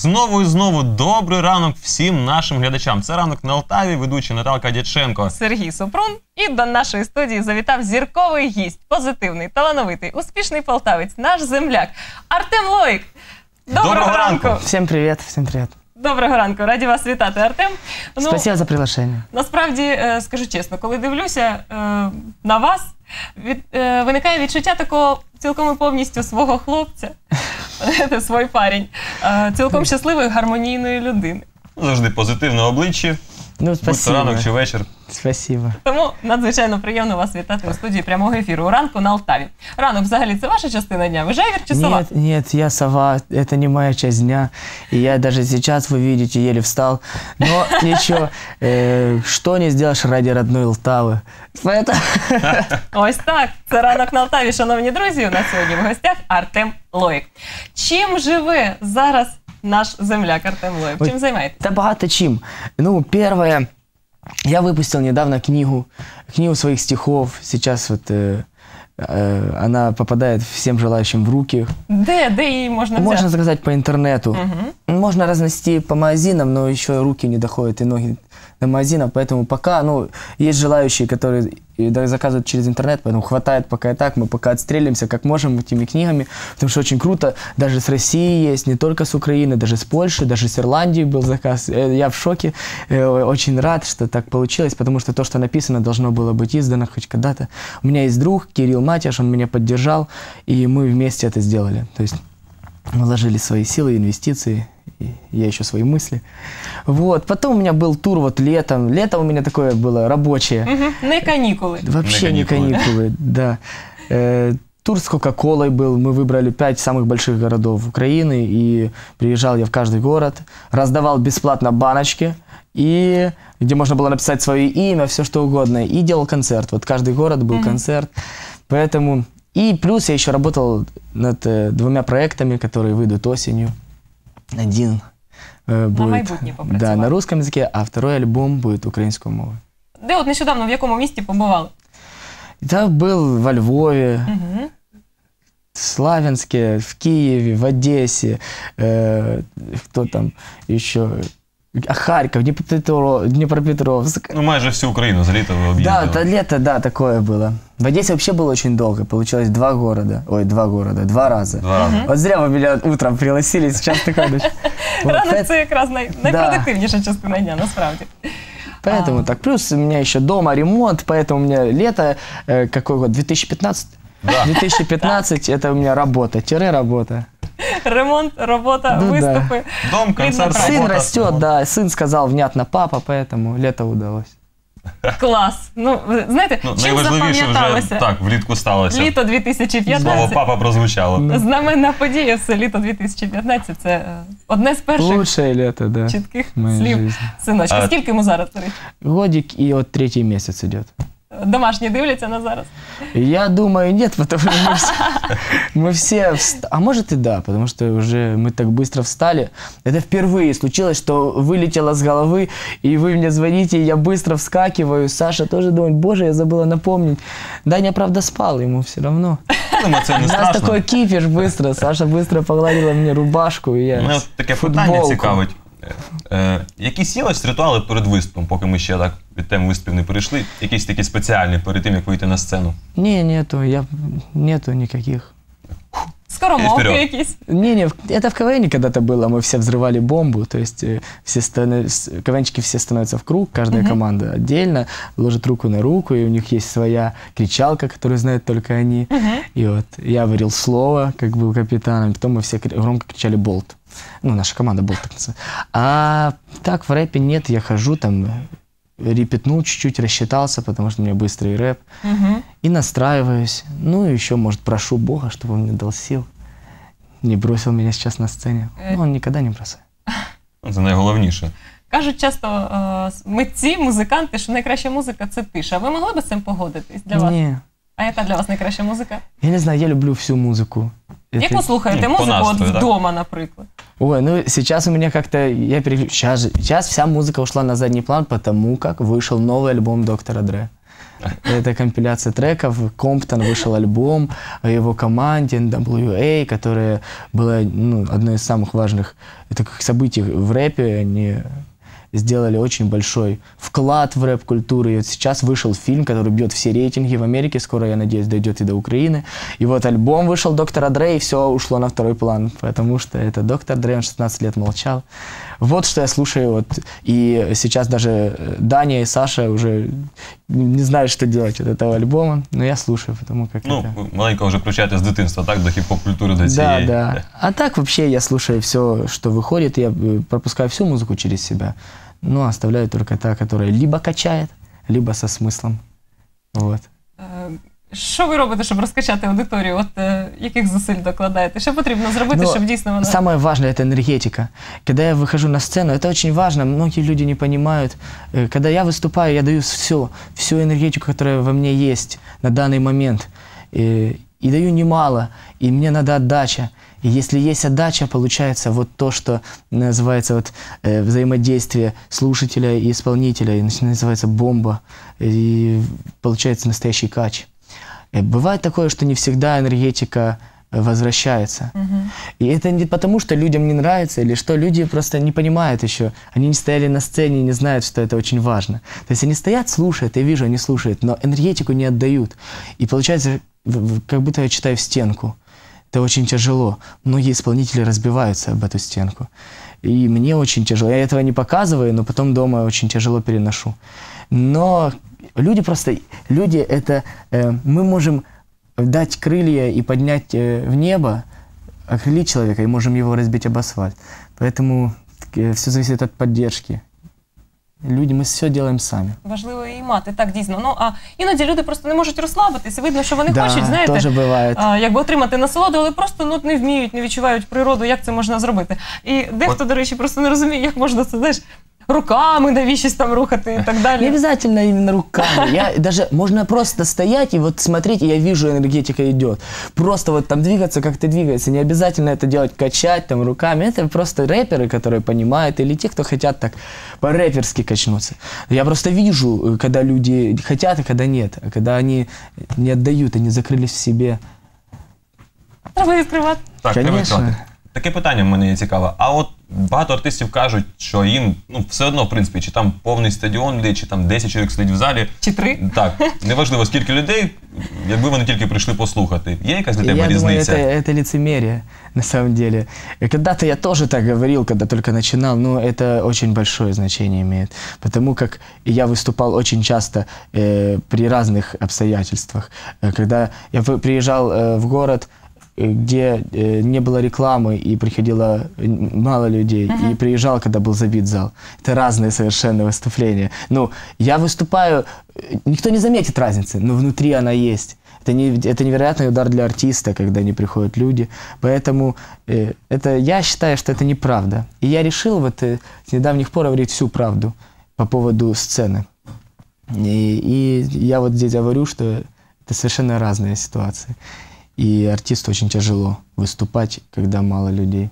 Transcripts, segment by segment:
Знову і знову добрий ранок всім нашим глядачам. Це ранок на Алтаві, ведучий Наталка Дяченко. Сергій Супрун. І до нашої студії завітав зірковий гість, позитивний, талановитий, успішний полтавець, наш земляк Артем Лоїк. Доброго, Доброго ранку. ранку. Всім привіт, всім привет. Доброго ранку, раді вас вітати, Артем. Ну, Спасибо за приглашення. Насправді, е, скажу чесно, коли дивлюся е, на вас, від, е, виникає відчуття такого цілком і повністю свого хлопця, свій парень, цілком щасливої, гармонійної людини. Завжди позитивне обличчя. Ну, Будь то спасибо. ранок чи вечір. Спасибо. Тому надзвичайно приємно вас вітати у студії прямого ефіру ранку на Алтаві. Ранок взагалі це ваша частина дня? Ви жайвір чи сова? Нет, нет, я сова, это не моя часть дня. И я даже сейчас, вы видите, еле встал. Но ничего, э, что не сделаешь ради родной Лтавы. Поэтому... Ось так. Це ранок на Алтаві, шановні друзі. У нас сьогодні в гостях Артем Лоїк. Чим живе зараз наш земляк Артем Лоїк? Ой. Чим займаєтесь? Да богато чим. Ну, первое, я выпустил недавно книгу, книгу своих стихов. Сейчас вот э, э, она попадает всем желающим в руки. Де, де її можна взяти? Можно заказать по интернету. Мгм. Можно разнести по магазинам, но еще руки не доходят и ноги до магазина, поэтому пока, ну, есть желающие, которые да- заказывают через интернет, поэтому хватает пока и так, мы пока отстреливаемся как можем этими книгами, потому что очень круто, даже с России есть, не только с Украины, даже с Польши, даже с Ирландии был заказ, Э, я в шоке, Э, очень рад, что так получилось, потому что то, что написано, должно было быть издано хоть когда-то. У меня есть друг, Кирилл Матяш, он меня поддержал, и мы вместе это сделали, то есть вложили свои силы, инвестиции, и я еще свои мысли. Вот. Потом у меня был тур вот летом. Лето у меня такое было рабочее. Мгм. Не канікули. Вообще не каникулы. каникулы, да. Э, Тур с Кока-Колой был. Мы выбрали пять самых больших городов Украины. И приезжал я в каждый город. Раздавал бесплатно баночки. И где можно было написать свое имя, все что угодно. И делал концерт. Вот каждый город был концерт. Поэтому... И плюс я еще работал над э, двумя проектами, которые выйдут осенью. Один э, будет майбутнє да, попрацював. на русском языке, а второй альбом будет украинскую мову. Де от нещодавно в якому місті побували? Да, был во Львове, Мгм. в Славянске, в Киеве, в Одессе, э, кто там еще, а, Харьков, Днепропетро- Днепропетровск. Ну, майже всю Україну з літа ви Да, об'їздили. то лето, да, такое было. В Одессе вообще было очень долго, получилось два города, ой, два города, два раза. Два рази. Вот зря вы меня утром пригласили, сейчас такая ночь. Вот, Ранок поэт- це якраз най... найпродуктивніша частина дня, насправді. Поэтому А. так. Плюс у меня еще дома ремонт, поэтому у меня лето, э, какой год, 2015? Да. 2015 это у меня работа, тире работа. Ремонт, робота, Ну да. виступи. Дом, концерт, Сын Сын робота. растет, да, сын сказал внятно папа, поэтому лето удалось. Клас. Ну, ви знаєте, Ну, чим найважливіше вже запам'яталося так, влітку сталося. літо Слово 2015? папа прозвучало. Знаменна подія все літо 2015. Це е, одне з перших Лучшее лето, да. чітких в моей слів жизни. синочка. А- Скільки йому зараз? Сергій? Годик и вот третий месяц идет. Домашні дивляться на зараз. Я думаю, нет, потому что мы все, мы все вст- А может и да, потому что уже мы так быстро встали. Это впервые случилось, что вылетело с головы, и вы мне звоните, и я быстро вскакиваю. Саша тоже думает, боже, я забыла напомнить. Даня, правда, спал, ему все равно. Думаю, це не У нас страшно. такой кипиш быстро. Саша быстро погладила мне рубашку, и я Мене от таке питання футболку. цікавить. Е, якісь є ось ритуали перед виступом, поки ми ще так від тем виступів не перейшли? Якісь такі спеціальні перед тим, як вийти на сцену? Не, нету, я... Нету никаких. Скоромовки вперед. якісь. Не, не, в- это в КВН когда-то было, мы все взрывали бомбу, то есть э, все стана- с- КВНчики все становятся в круг, каждая команда отдельно, ложит руку на руку, и у них есть своя кричалка, которую знают только они. И вот я говорил слово, как был капитаном, потом мы все кри- громко кричали «Болт». Ну, наша команда «Болт» так называется. А так в рэпе нет, я хожу там, репетнул чуть-чуть, рассчитался, потому что у меня быстрый рэп. Мгм. И настраиваюсь. Ну, и еще, может, прошу Бога, чтобы он мне дал сил. Не бросил меня сейчас на сцене. Э. Ну, он никогда не бросает. Це найголовніше. Кажуть часто е, митці, музиканти, що найкраща музика це тиша. Ви могли б з цим погодитись для вас? Не. А яка для вас найкраща музика? Я не знаю, я люблю всю музыку. Яку Это- слухаєте ну, по музику от настрою, так? вдома, наприклад? Ой, ну сейчас у меня как-то, я переключ... сейчас, же- сейчас вся музыка ушла на задний план, потому как вышел новый альбом Доктора Дре. Это компиляция треков. Комптон вышел альбом о его команде NWA, которая была ну, одной из самых важных таких событий в рэпе. Они сделали очень большой вклад в рэп-культуру. И вот сейчас вышел фильм, который бьет все рейтинги в Америке. Скоро, я надеюсь, дойдет и до Украины. И вот альбом вышел Доктора Дре, и все ушло на второй план, потому что это Доктор Дре, он 16 лет молчал. Вот что я слушаю. Вот. И сейчас даже э, Даня и Саша уже не знают, что делать от этого альбома, но я слушаю, потому как Ну, это... ви маленько вже включаєте з дитинства, так, до хіп-хоп культури, до Да, цієї. да. А так вообще я слушаю все, что выходит, я э, пропускаю всю музыку через себя, но оставляю только та, которая либо качает, либо со смыслом. Вот. Е, Що ви робите, щоб розкачати аудиторію? От е, яких зусиль докладаєте? Що потрібно зробити, Ну, щоб дійсно вона Самое важное – это энергетика. Когда я выхожу на сцену, это очень важно, многие люди не понимают. Э, Когда я выступаю, я даю все, всю энергетику, которая во мне есть на данный момент. И, и даю немало, и мне надо отдача. И если есть отдача, получается вот то, что называется вот, э, взаимодействие слушателя и исполнителя, и называется бомба, и получается настоящий кач. Э, Бывает такое, что не всегда энергетика э, возвращается. И это не потому, что людям не нравится, или что люди просто не понимают еще. Они не стояли на сцене и не знают, что это очень важно. То есть они стоят, слушают, я вижу, они слушают, но энергетику не отдают. И получается, как будто я читаю в стенку. Это очень тяжело. Многие исполнители разбиваются об эту стенку. И мне очень тяжело. Я этого не показываю, но потом дома очень тяжело переношу. Но люди просто... Люди это... э, мы можем дать крылья и поднять э, в небо, окрылить человека, и можем его разбить об асфальт. Поэтому все зависит от поддержки. Люди, ми все робимо самі. важливо її мати. Так, дійсно. Ну а іноді люди просто не можуть розслабитися. Видно, що вони да, хочуть, знаєте, тоже бывает. а, якби отримати насолоду, але просто ну, не вміють, не відчувають природу, як це можна зробити. І дехто, до речі, просто не розуміє, як можна це знаєш, руками навіщось там рухати і так Не далі. обязательно именно руками. Я даже можно просто стоять и вот смотреть, и я вижу, энергетика идет. Просто вот там двигаться, как ты двигается. Не обязательно это делать, качать там руками. Это просто рэперы, которые понимают, или те, кто хотят так по-рэперски качнуться. Я просто вижу, э, когда люди хотят, а когда нет. А когда они не отдают, они закрылись в себе. Треба відкривати. Так, треба Конечно. відкривати. Таке питання в мене є цікаве. А от багато артистів кажуть, що їм ну все одно, в принципі, чи там повний стадіон людей, чи там 10 чоловік сидить в залі. Чи три? Так, неважливо скільки людей, якби вони тільки прийшли послухати. Є якась для тебе Я думаю, різниця? это, это лицемерие, на самом деле. И когда-то я тоже так говорил, когда только начинал, но это очень большое значение имеет. Потому как я выступал очень часто э, при разных обстоятельствах. Э, Когда я вы- приезжал э, в город, э, где э, не было рекламы и приходило мало людей, и приезжал, когда был забит зал. Это разные совершенно выступления. Ну, я выступаю, э, никто не заметит разницы, но внутри она есть. Это, не, это невероятный удар для артиста, когда не приходят люди. Поэтому э, это, я считаю, что это неправда. И я решил вот э, с недавних пор говорить всю правду по поводу сцены. И, и я вот здесь говорю, что это совершенно разные ситуации. И артисту очень тяжело выступать, когда мало людей.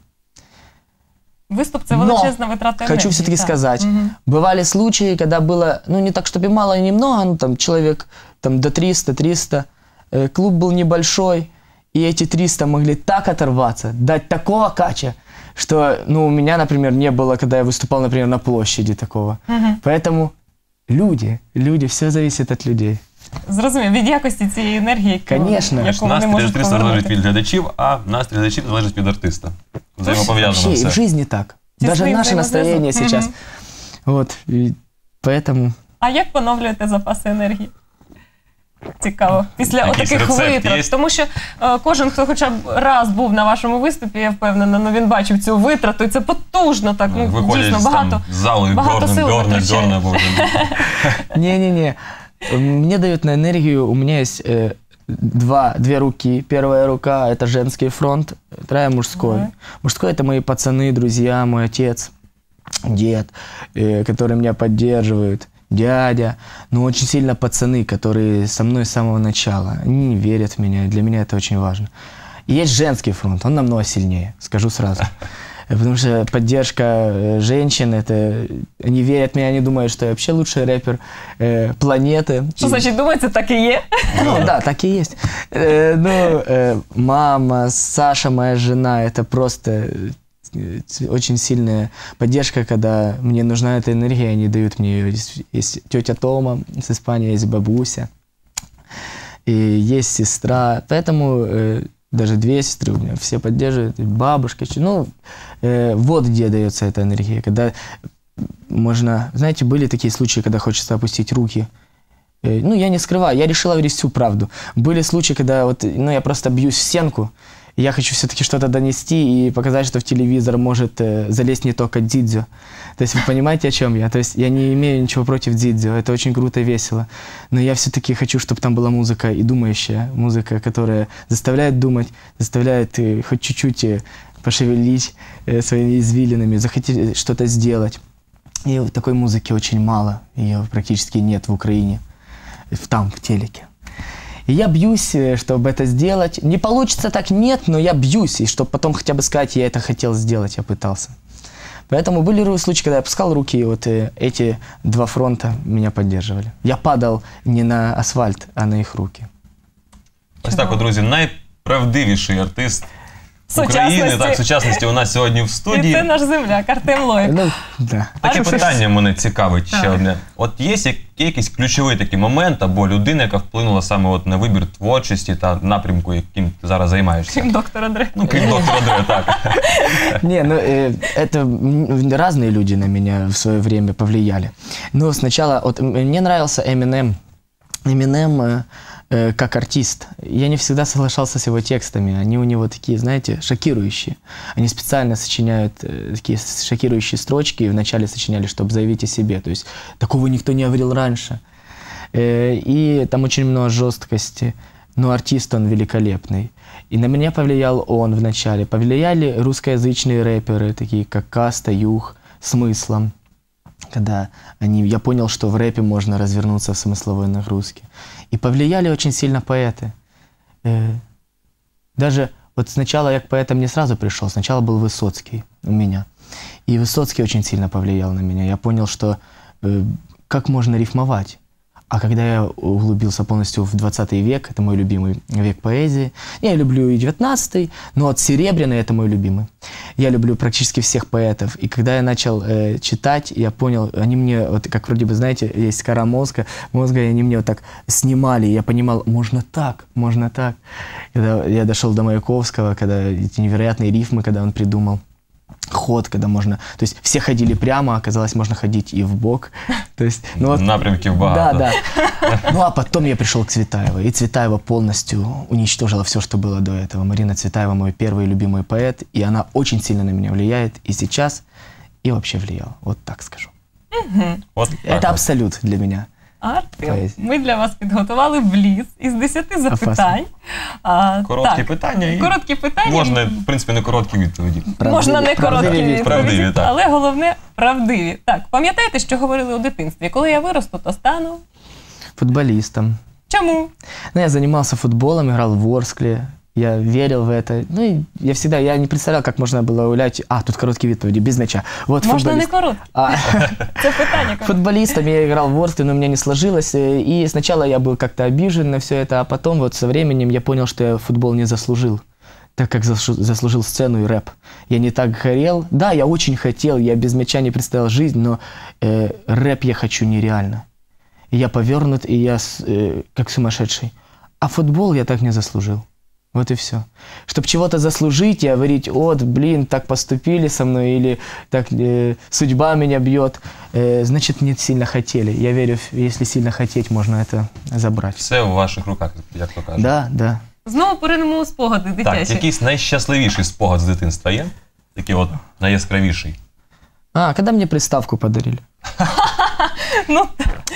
Виступ це величезна витрата енергії. Хочу все-таки так. сказать, Мгм. бывали случаи, когда было, ну не так, чтобы мало, и немного, ну там человек там до 300-300, э, клуб был небольшой, и эти 300 могли так оторваться, дать такого кача, что, ну, у меня, например, не было, когда я выступал, например, на площади такого. Мгм. Поэтому люди, люди, все зависит от людей. Зрозумів, від якості цієї енергії, яку, Конечно. яку вони Настрій можуть артиста залежить повернути. від глядачів, а настрій глядачів залежить від артиста. Взаємопов'язано Вообще, и все. в жизни так. Тесный Даже наше взаимосвязан. настроение сейчас. Вот, и поэтому... А як поновлюєте запаси енергії? Цікаво. Після Якийсь таких рецепт витрат. є? Тому що е, кожен, хто хоча б раз був на вашому виступі, я впевнена, ну він бачив цю витрату, і це потужно так. Ну, Виходять дійсно, багато. там, з залу і багато горне, сил горне, витрачає. горне, боже. Не-не-не. Мне дают на энергию, у меня есть э, два, две руки. Первая рука – это женский фронт, вторая – мужской. Ага. Мужской – это мои пацаны, друзья, мой отец, дед, э, которые меня поддерживают, дядя. Но очень сильно пацаны, которые со мной с самого начала. Они не верят в меня, и для меня это очень важно. И есть женский фронт, он намного сильнее, скажу сразу Э, Потому что поддержка э, женщин, это они верят в меня, они думают, что я вообще лучший рэпер э, планеты. Що И- значить, думається, так і є? ну да, так и есть. Э, Ну, э, мама, Саша, моя жена, это просто э, ц- очень сильная поддержка, когда мне нужна эта энергия, они дают мне ее. Есть, есть тетя Тома с Испании, есть бабуся, и есть сестра. Поэтому э, даже две сестры у меня все поддерживают, бабушка. Ну, э, вот где дается эта энергия. Когда можно... Знаете, были такие случаи, когда хочется опустить руки. Э, Ну, я не скрываю, я решила говорить всю правду. Были случаи, когда вот, ну, я просто бьюсь в стенку, я хочу все-таки что-то донести и показать, что в телевизор может э, залезть не только дзидзю. То есть вы понимаете, о чем я? То есть я не имею ничего против дзидзю, это очень круто и весело. Но я все-таки хочу, чтобы там была музыка и думающая, музыка, которая заставляет думать, заставляет э, хоть чуть-чуть э, пошевелить э, своими извилинами, захотеть что-то сделать. И такой музыки очень мало, ее практически нет в Украине, в- там, в телеке. И я бьюсь, э, чтобы это сделать. Не получится так, нет, но я бьюсь, и чтобы потом хотя бы сказать, я это хотел сделать, я пытался. Поэтому были ру- случаи, когда я опускал руки, и вот э, эти два фронта меня поддерживали. Я падал не на асфальт, а на их руки. Ось так, от, друзі, найправдивіший артист України, Сучасності. так, сучасності у нас сьогодні в І це студії. наш земляк Артем Лоєк. Ну, да. Таке А що питання мене цікавить ще Так. одне. От є як- якийсь ключовий такий момент або людина, яка вплинула саме от на вибір творчості та напрямку, яким ти зараз займаєшся? Крім доктора Дре. Ну, крім доктора Дре, так. Не, ну э, это м, разные люди на меня в свое время повлияли. Но сначала, вот м, мне нравился Eminem. Eminem э, как артист. Я не всегда соглашался с его текстами. Они у него такие, знаете, шокирующие. Они специально сочиняют э, такие шокирующие строчки и вначале сочиняли, чтобы заявить о себе. То есть такого никто не говорил раньше. Э, И там очень много жесткости. Но артист он великолепный. И на меня повлиял он вначале. Повлияли русскоязычные рэперы, такие как Каста, Юх, Смыслом. Когда они, я понял, что в рэпе можно развернуться в смысловой нагрузке. И повлияли очень сильно поэты. Э, Даже вот сначала я к поэтам не сразу пришел. Сначала был Высоцкий у меня. И Высоцкий очень сильно повлиял на меня. Я понял, что э, как можно рифмовать. А когда я углубился полностью в 20 век, это мой любимый век поэзии, я люблю и 19 но вот Серебряный это мой любимый. Я люблю практически всех поэтов. И когда я начал э, читать, я понял, они мне, вот как вроде бы, знаете, есть кора мозга, мозга, и они мне вот так снимали, и я понимал, можно так, можно так. Когда я дошел до Маяковского, когда эти невероятные рифмы, когда он придумал ход, когда можно... То есть все ходили прямо, а оказалось, можно ходить и в бок. То есть, ну вот Напрямків да, багато. да. Ну а потом я пришел к Цветаевой, и Цветаева полностью уничтожила все, что было до этого. Марина Цветаева мой первый любимый поэт, и она очень сильно на меня влияет и сейчас, и вообще влияла. Вот так скажу. От так Это от. абсолют для меня. Артем, ми для вас підготували бліц із 10 запитань. А, Короткі так, питання і Короткі питання. можна, в принципі, не короткі відповіді. Можна не короткі правдиві відповіді, Правдиві, так. але головне правдиві. Так, пам'ятаєте, що говорили у дитинстві? Коли я виросту, то стану. футболістом. Чому? Ну, я займався футболом, грав в Ворскле, я верил в это. Ну, и я всегда, я не представлял, как можно было гулять. А, тут короткие відповіді, без мяча. Вот Можна не футболист. коротко. А, Це питання. коротке. Футболистом я играл в Ворскле, но у меня не сложилось. э, И сначала я был как-то обижен на все это, а потом вот со временем я понял, что я футбол не заслужил так как зашу- заслужил сцену и рэп. Я не так горел. Да, я очень хотел, я без мяча не представлял жизнь, но э, рэп я хочу нереально. И я повернут, и я с- э, как сумасшедший. А футбол я так не заслужил. Вот и все. Чтобы чего-то заслужить и говорить, вот, блин, так поступили со мной, или так э, судьба меня бьет, э, значит, не сильно хотели. Я верю, в- если сильно хотеть, можно это забрать. Все в ваших руках, як то кажуть. Да, да. Знову поринемо у спогади Так, дитячі. якийсь найщасливіший спогад з дитинства є? Такий от найяскравіший. А, когда мне приставку подарили? Ну,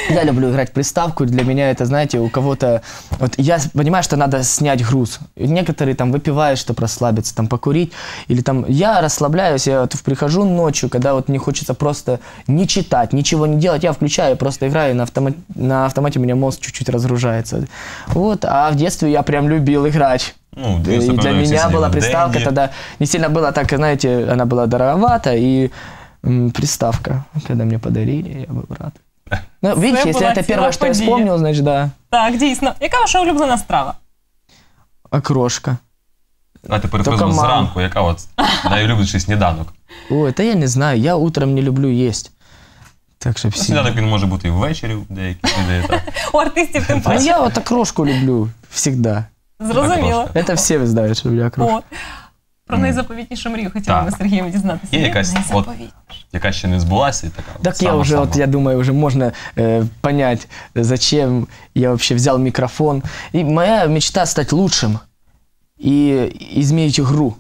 Я люблю играть в приставку. Для меня это, знаете, у кого-то... Вот я с- понимаю, что надо снять груз. И Некоторые там выпивают, чтобы расслабиться, там покурить. Или там... Я расслабляюсь, я вот прихожу ночью, когда вот мне хочется просто не читать, ничего не делать. Я включаю, просто играю, и на, автомате, на автомате у меня мозг чуть-чуть разгружается. Вот. А в детстве я прям любил играть. Ну, И десь, для напевно, всі меня сиділи была в приставка Денді. тогда не сильно была так, знаете, она была дороговата, и м, приставка, когда мне подарили, я был рад. Ну, видите, если была это ціла первое, что я подія. вспомнил, значит, да, Так, дійсно. Яка ваша улюблена страва? окрошка. Давайте Тільки перефразуємо мало. зранку, яка от найулюбленіший сніданок. О, это я не знаю, я утром не люблю есть. Так что все. Сніданок він може бути і ввечері в деяких людей. Так. У артистів тим Ну, паче. я вот окрошку люблю всегда. Зрозуміло. Это все знают, что я окрошку. О, про найзаповітнішу мрію хотіли Так. ми з Сергієм дізнатися. Є якась от- найзаповітніша? Яка ще не збулася і така. от Так я уже, сама-сама. вот я думаю, уже можно э, понять, зачем я вообще взял микрофон. И моя мечта стать лучшим и изменить игру.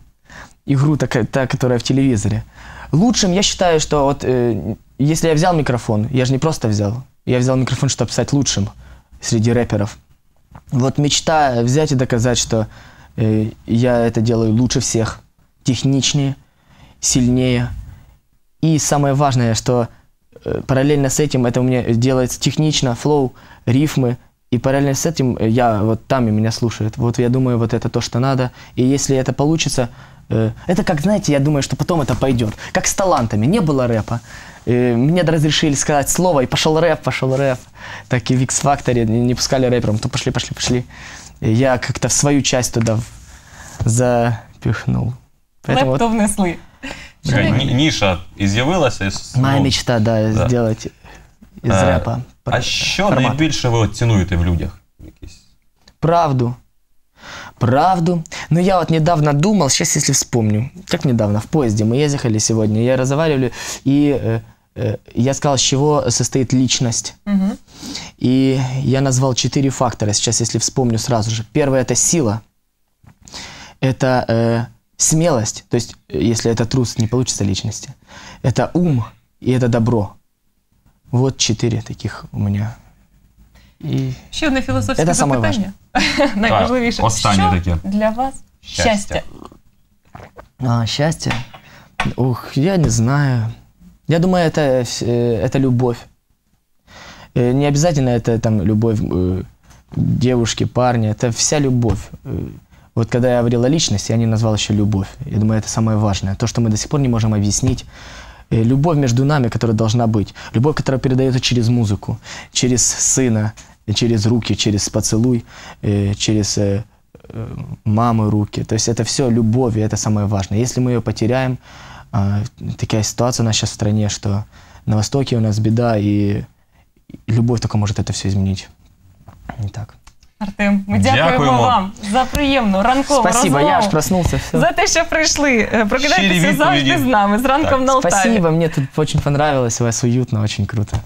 Игру, такая, та, которая в телевизоре. Лучшим я считаю, что вот э, если я взял микрофон, я же не просто взял, я взял микрофон, чтобы стать лучшим среди рэперов. Вот мечта взять и доказать, что э, я это делаю лучше всех, техничнее, сильнее. И самое важное, что э, параллельно с этим это у меня делается технично, флоу, рифмы. И параллельно с этим э, я вот там и меня слушают. Вот я думаю, вот это то, что надо. И если это получится, э, это как, знаете, я думаю, что потом это пойдет. Как с талантами. Не было рэпа. Э, Мне разрешили сказать слово, и пошел рэп, пошел рэп. Так и в X Factor не не пускали рэпером. То пошли, пошли, пошли И я как-то в свою часть туда в- запихнул. Поэтому вот Лепто внесли. Така Що ви- ні- ніша і з'явилася. і с- моя ну, мечта, да, да. сделать из Е, рэпа. А пр- що формат. найбільше ви от цінуєте в людях? Якісь Правду. Правду. Но я вот недавно думал, сейчас если вспомню, как недавно, в поезде мы ехали сегодня, я разговаривали, и э, э, я сказал, с чего состоит личность. Мгм. И я назвал четыре фактора, сейчас если вспомню сразу же. Первое – это сила. Это э, смелость, то есть э, если это трус, не получится личности. Это ум и это добро. Вот четыре таких у меня. И Ще одне філософське Це саме запитання. Найважливіше. Так, останнє Що таке. для вас Щастя. щастя? А, счастье? Ух, я не знаю. Я думаю, это, э, это любовь. Э, Не обязательно это там любовь э, девушки, парня. Это вся любовь. Вот когда я говорил о личности, я не назвал еще любовь. Я думаю, это самое важное. То, что мы до сих пор не можем объяснить. Любовь между нами, которая должна быть. Любовь, которая передается через музыку, через сына, через руки, через поцелуй, через мамы руки. То есть это все любовь, и это самое важное. Если мы ее потеряем, такая ситуация у нас сейчас в стране, что на Востоке у нас беда, и и любовь только может это все изменить. Не так. Артем, ми дякуємо, Дякуємо. вам за приємну ранкову Спасибо, розмову. я аж проснулся. Все. За те, що прийшли. Е, Щирі Прокидайтеся завжди відповіді. з нами, з ранком Так. на Алтаві. Спасибо, мне тут очень понравилось, у вас уютно, очень круто.